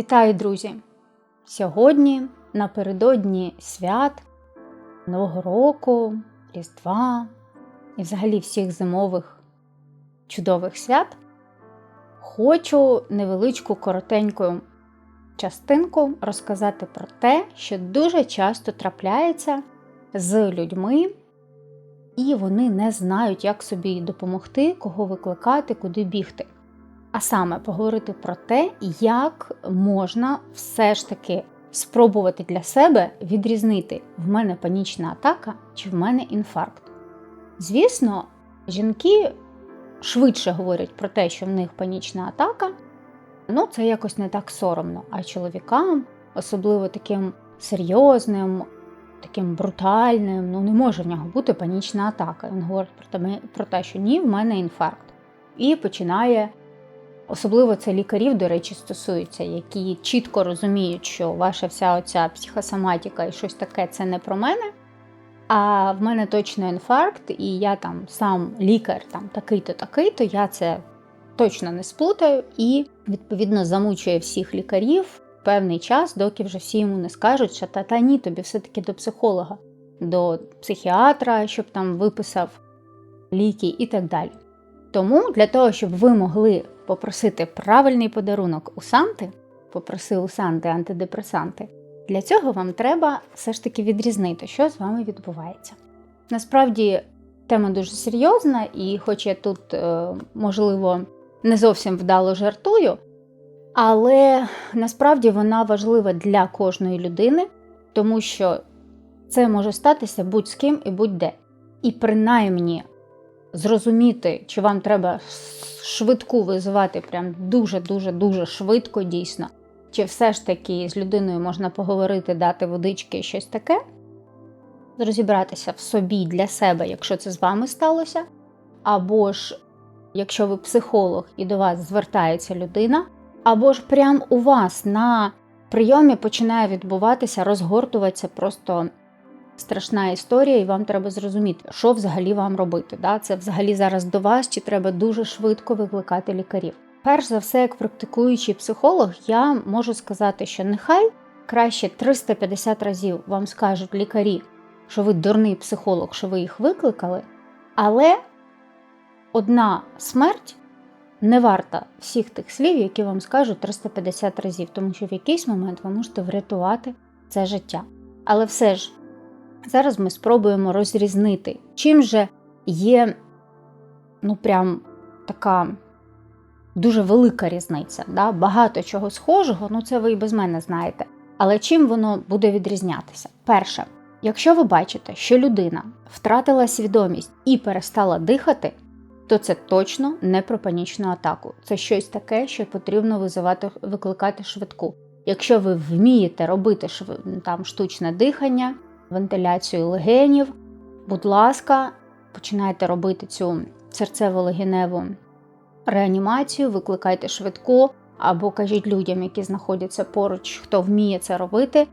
Вітаю, друзі! Сьогодні напередодні свят, Нового року, Різдва і взагалі всіх зимових чудових свят хочу невеличку коротеньку частинку розказати про те, що дуже часто трапляється з людьми, і вони не знають, як собі допомогти, кого викликати, куди бігти. А саме поговорити про те, як можна все ж таки спробувати для себе відрізнити, в мене панічна атака чи в мене інфаркт. Звісно, жінки швидше говорять про те, що в них панічна атака, ну це якось не так соромно. А чоловікам, особливо таким серйозним, таким брутальним, ну не може в нього бути панічна атака. Він говорить про те, що ні, в мене інфаркт. І починає. Особливо це лікарів, до речі, стосується, які чітко розуміють, що ваша вся оця психосоматика і щось таке це не про мене. А в мене точно інфаркт, і я там сам лікар, там такий-то, такий-то, я це точно не сплутаю і, відповідно, замучує всіх лікарів певний час, доки вже всі йому не скажуть, що та, та ні, тобі все-таки до психолога, до психіатра, щоб там виписав ліки і так далі. Тому для того, щоб ви могли попросити правильний подарунок у Санти, попроси у Санти антидепресанти, для цього вам треба все ж таки відрізнити, що з вами відбувається. Насправді тема дуже серйозна, і хоч я тут, е, можливо, не зовсім вдало жартую, але насправді вона важлива для кожної людини, тому що це може статися будь з ким і будь-де. І принаймні зрозуміти, чи вам треба швидку визивати прям дуже-дуже-дуже швидко, дійсно, чи все ж таки з людиною можна поговорити, дати водички щось таке, розібратися в собі для себе, якщо це з вами сталося. Або ж, якщо ви психолог і до вас звертається людина, або ж прямо у вас на прийомі починає відбуватися, розгортуватися просто страшна історія, і вам треба зрозуміти, що взагалі вам робити. Да? Це взагалі зараз до вас, чи треба дуже швидко викликати лікарів. Перш за все, як практикуючий психолог, я можу сказати, що нехай краще 350 разів вам скажуть лікарі, що ви дурний психолог, що ви їх викликали, але одна смерть не варта всіх тих слів, які вам скажуть 350 разів, тому що в якийсь момент ви можете врятувати це життя. Але все ж Зараз ми спробуємо розрізнити, чим же є ну прям така дуже велика різниця. Да? Багато чого схожого, ну це ви і без мене знаєте. Але чим воно буде відрізнятися? Перше, якщо ви бачите, що людина втратила свідомість і перестала дихати, то це точно не про панічну атаку. Це щось таке, що потрібно визивати, викликати швидку. Якщо ви вмієте робити там штучне дихання, вентиляцію легенів. Будь ласка, починайте робити цю серцево-легеневу реанімацію, викликайте швидку або кажіть людям, які знаходяться поруч, хто вміє це робити.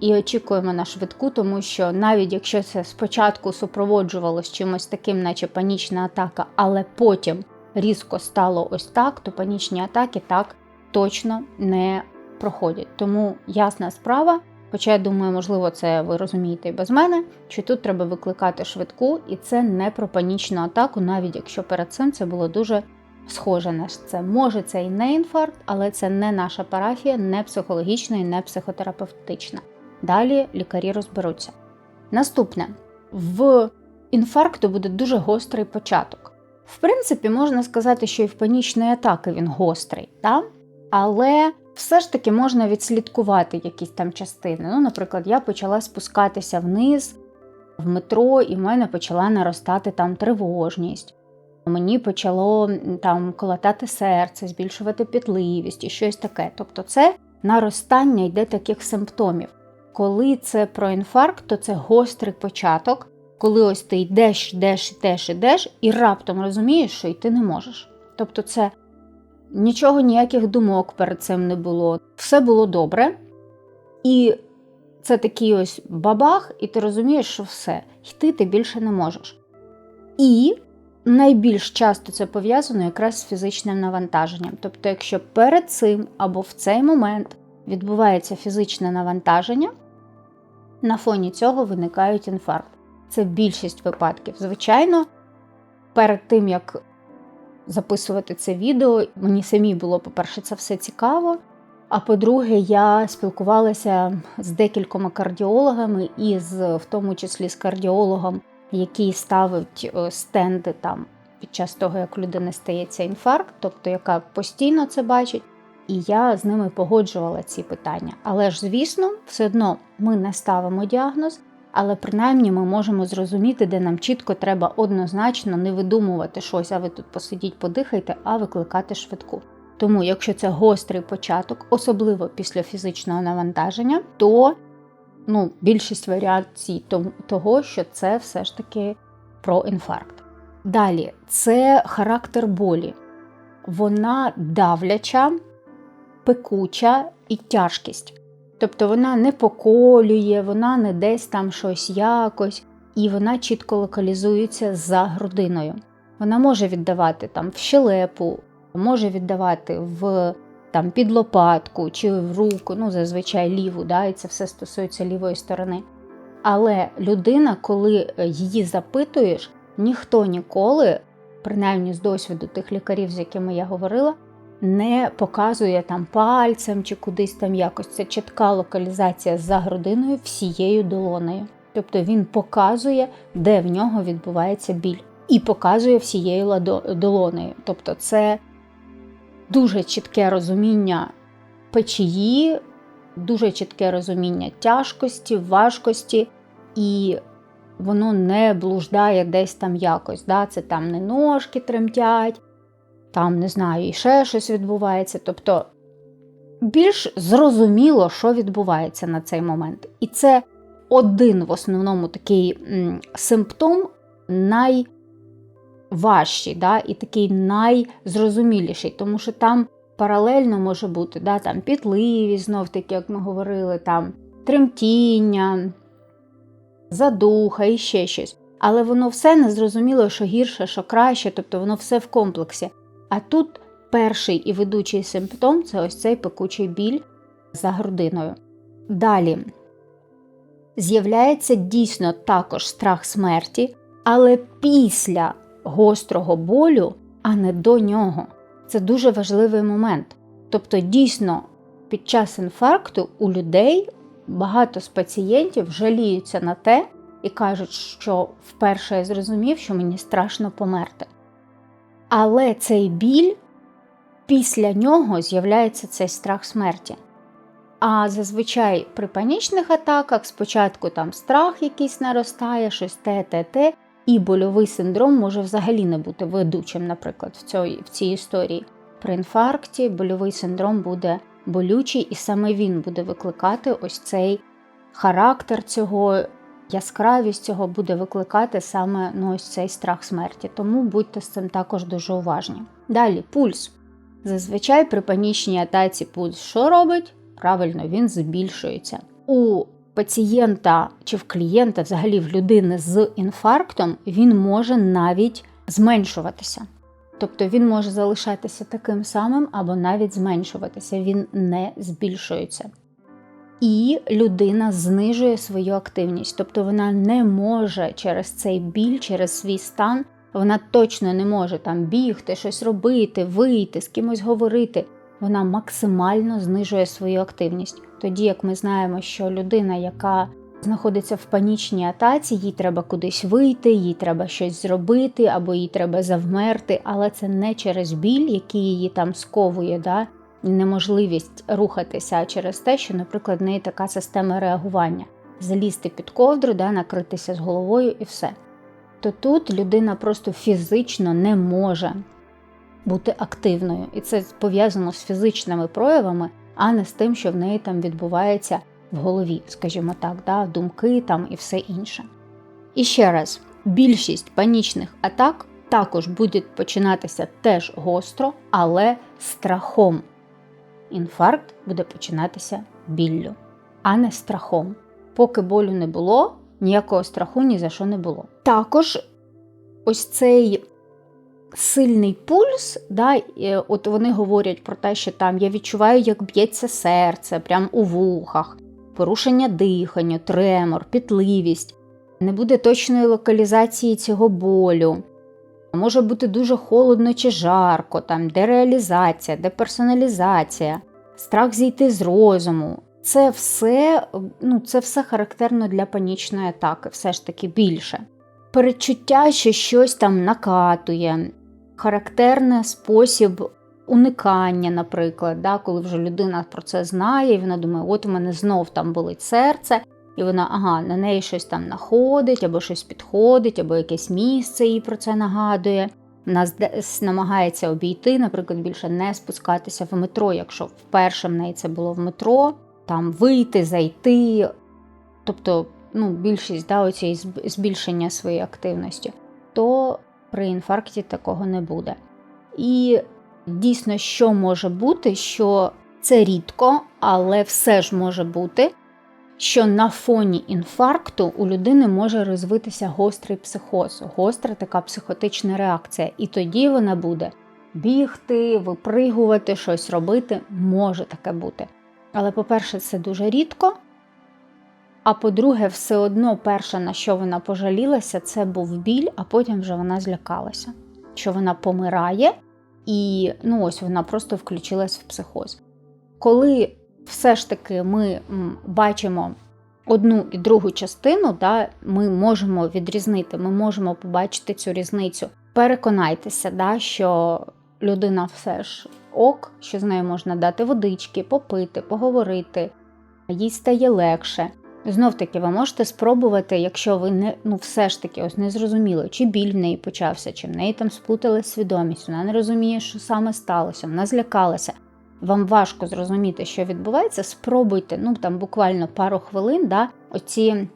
І очікуємо на швидку, тому що навіть якщо це спочатку супроводжувалось чимось таким, наче панічна атака, але потім різко стало ось так, то панічні атаки так точно не проходять. Тому ясна справа, Хоча я думаю, можливо, це ви розумієте і без мене, що тут треба викликати швидку, і це не про панічну атаку, навіть якщо перед цим це було дуже схоже на це. Може, це і не інфаркт, але це не наша парафія, не психологічна і не психотерапевтична. Далі лікарі розберуться. Наступне в інфаркту буде дуже гострий початок. В принципі, можна сказати, що і в панічної атаки він гострий, так? але все ж таки можна відслідкувати якісь там частини. Ну, Наприклад, я почала спускатися вниз в метро, і в мене почала наростати там тривожність. Мені почало там колотати серце, збільшувати пітливість і щось таке. Тобто, це наростання йде таких симптомів. Коли це про інфаркт, то це гострий початок, коли ось ти йдеш, йдеш, йдеш, йдеш, і раптом розумієш, що йти не можеш. Тобто, це Нічого, ніяких думок перед цим не було. Все було добре. І це такий ось бабах, і ти розумієш, що все, йти ти більше не можеш. І найбільш часто це пов'язано якраз з фізичним навантаженням. Тобто, якщо перед цим або в цей момент відбувається фізичне навантаження, на фоні цього виникають інфаркт. Це більшість випадків. Звичайно, перед тим як записувати це відео, мені самі було, по-перше, це все цікаво. А по-друге, я спілкувалася з декількома кардіологами, і з, в тому числі з кардіологом, який ставить е, стенди там під час того, як у людини стається інфаркт, тобто яка постійно це бачить. І я з ними погоджувала ці питання. Але ж, звісно, все одно ми не ставимо діагноз, але принаймні ми можемо зрозуміти, де нам чітко треба однозначно не видумувати щось, а ви тут посидіть, подихайте, а викликати швидку. Тому, якщо це гострий початок, особливо після фізичного навантаження, то ну, більшість варіацій того, що це все ж таки про інфаркт. Далі, це характер болі. Вона давляча, пекуча і тяжкість. Тобто вона не поколює, вона не десь там щось якось, і вона чітко локалізується за грудиною. Вона може віддавати там в щелепу, може віддавати в там під лопатку чи в руку, ну зазвичай ліву, да, і це все стосується лівої сторони. Але людина, коли її запитуєш, ніхто ніколи, принаймні з досвіду тих лікарів, з якими я говорила, не показує там пальцем чи кудись там якось. Це чітка локалізація за грудиною всією долонею. Тобто він показує, де в нього відбувається біль, і показує всією долонею. Тобто, це дуже чітке розуміння печії, дуже чітке розуміння тяжкості, важкості, і воно не блуждає десь там якось. Да? Це там не ножки тремтять, там, не знаю, і ще щось відбувається. Тобто більш зрозуміло, що відбувається на цей момент. І це один в основному такий симптом най важчий, да, і такий найзрозуміліший, тому що там паралельно може бути да, там пітливість, знов таки, як ми говорили, там тремтіння, задуха і ще щось. Але воно все не зрозуміло, що гірше, що краще, тобто воно все в комплексі. А тут перший і ведучий симптом це ось цей пекучий біль за грудиною. Далі з'являється дійсно також страх смерті, але після гострого болю, а не до нього. Це дуже важливий момент. Тобто, дійсно, під час інфаркту у людей багато з пацієнтів жаліються на те і кажуть, що вперше я зрозумів, що мені страшно померти. Але цей біль, після нього з'являється цей страх смерті. А зазвичай при панічних атаках спочатку там страх якийсь наростає, щось те, те, те, і больовий синдром може взагалі не бути ведучим, наприклад, в цій, в цій історії. При інфаркті больовий синдром буде болючий, і саме він буде викликати ось цей характер цього, яскравість цього буде викликати саме ну, ось цей страх смерті. Тому будьте з цим також дуже уважні. Далі пульс. Зазвичай при панічній атаці пульс що робить? Правильно, він збільшується. У пацієнта чи в клієнта, взагалі в людини з інфарктом, він може навіть зменшуватися. Тобто він може залишатися таким самим або навіть зменшуватися, він не збільшується. І людина знижує свою активність, тобто вона не може через цей біль, через свій стан, вона точно не може там бігти, щось робити, вийти, з кимось говорити. Вона максимально знижує свою активність. Тоді як ми знаємо, що людина, яка знаходиться в панічній атаці, їй треба кудись вийти, їй треба щось зробити, або їй треба завмерти, але це не через біль, який її там сковує, да? Неможливість рухатися, через те, що, наприклад, в неї така система реагування залізти під ковдру, да, накритися з головою і все. То тут людина просто фізично не може бути активною, і це пов'язано з фізичними проявами а не з тим, що в неї там відбувається в голові, скажімо так, да, думки там і все інше. І ще раз, більшість панічних атак також будуть починатися теж гостро, але страхом. Інфаркт буде починатися біллю, а не страхом. Поки болю не було, ніякого страху ні за що не було. Також ось цей сильний пульс, да, е, от вони говорять про те, що там я відчуваю, як б'ється серце, прямо у вухах, порушення дихання, тремор, пітливість, не буде точної локалізації цього болю. Може бути дуже холодно чи жарко, там дереалізація, деперсоналізація, страх зійти з розуму. Це все, ну, це все характерно для панічної атаки, все ж таки більше. Передчуття, що щось там накатує, характерний спосіб уникання, наприклад, да, коли вже людина про це знає, і вона думає, от у мене знов там болить серце, і вона ага, на неї щось там находить, або щось підходить, або якесь місце їй про це нагадує. Вона намагається обійти, наприклад, більше не спускатися в метро, якщо вперше в неї це було в метро, там вийти, зайти. Тобто ну, більшість да, оцієї збільшення своєї активності, то при інфаркті такого не буде. І дійсно, що може бути, що це рідко, але все ж може бути, що на фоні інфаркту у людини може розвитися гострий психоз, гостра така психотична реакція. І тоді вона буде бігти, випригувати, щось робити, може таке бути. Але, по-перше, це дуже рідко. А по-друге, все одно перше, на що вона пожалілася, це був біль, а потім вже вона злякалася, що вона помирає, і ну ось вона просто включилась в психоз. Коли все ж таки ми бачимо одну і другу частину, да, ми можемо відрізнити, ми можемо побачити цю різницю. Переконайтеся, да, що людина все ж ок, що з нею можна дати водички, попити, поговорити, їй стає легше. Знов таки, ви можете спробувати, якщо ви не ну все ж таки ось не зрозуміли, чи біль в неї почався, чи в неї там сплутали свідомість, вона не розуміє, що саме сталося, вона злякалася. Вам важко зрозуміти, що відбувається. Спробуйте, ну там буквально пару хвилин, да, оці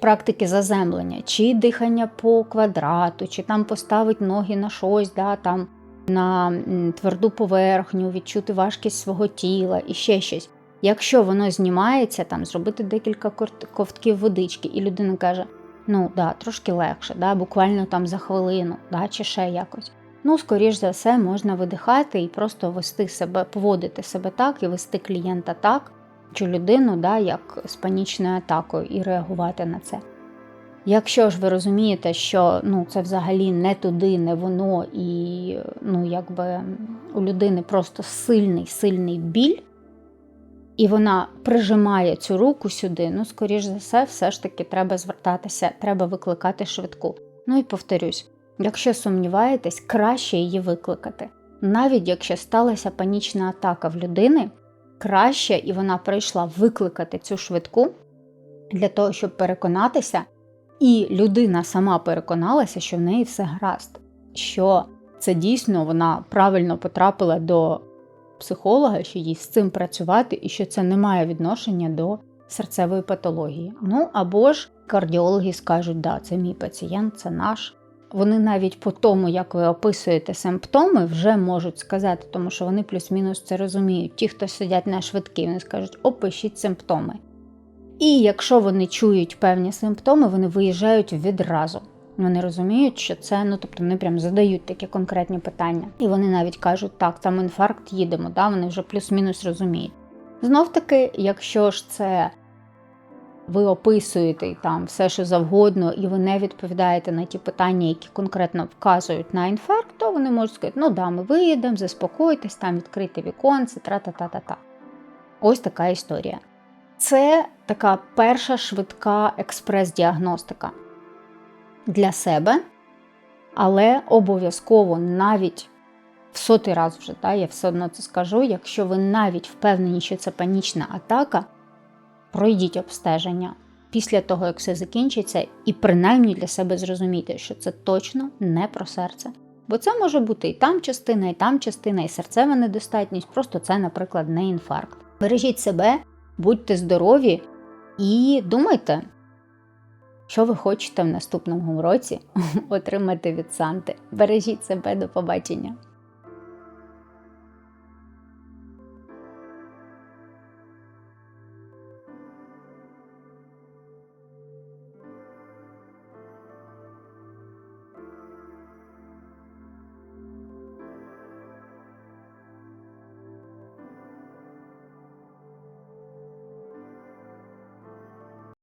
практики заземлення, чи дихання по квадрату, чи там поставить ноги на щось, да, там на тверду поверхню, відчути важкість свого тіла і ще щось. Якщо воно знімається, там зробити декілька ковтків водички, і людина каже: ну да, трошки легше, да, буквально там за хвилину, да, чи ще якось. Ну, скоріш за все, можна видихати і просто вести себе, поводити себе так і вести клієнта так, чи людину, да, як з панічною атакою, і реагувати на це. Якщо ж ви розумієте, що ну, це взагалі не туди, не воно, і ну, якби у людини просто сильний, сильний біль і вона прижимає цю руку сюди, ну, скоріш за все, все ж таки треба звертатися, треба викликати швидку. Ну і повторюсь, якщо сумніваєтесь, краще її викликати. Навіть якщо сталася панічна атака в людини, краще і вона прийшла викликати цю швидку для того, щоб переконатися, і людина сама переконалася, що в неї все гаразд, що це дійсно вона правильно потрапила до психолога, що їй з цим працювати і що це не має відношення до серцевої патології. Ну або ж кардіологи скажуть, да, це мій пацієнт, це наш. Вони навіть по тому, як ви описуєте симптоми, вже можуть сказати, тому що вони плюс-мінус це розуміють. Ті, хто сидять на швидкі, вони скажуть, опишіть симптоми. І якщо вони чують певні симптоми, вони виїжджають відразу. Вони розуміють, що це, ну тобто вони прям задають такі конкретні питання. І вони навіть кажуть, так, там інфаркт їдемо, да, вони вже плюс-мінус розуміють. Знов таки, якщо ж це ви описуєте там все, що завгодно, і ви не відповідаєте на ті питання, які конкретно вказують на інфаркт, то вони можуть сказати, ну да, ми виїдемо, заспокойтесь, там відкрити віконце, тра-та-та-та-та. Ось така історія. Це така перша швидка експрес-діагностика для себе, але обов'язково навіть в сотий раз вже, да, я все одно це скажу, якщо ви навіть впевнені, що це панічна атака, пройдіть обстеження після того, як все закінчиться, і принаймні для себе зрозумійте, що це точно не про серце. Бо це може бути і там частина, і там частина, і серцева недостатність, просто це, наприклад, не інфаркт. Бережіть себе, будьте здорові і думайте, що ви хочете в наступному році отримати від Санти. Бережіть себе до побачення!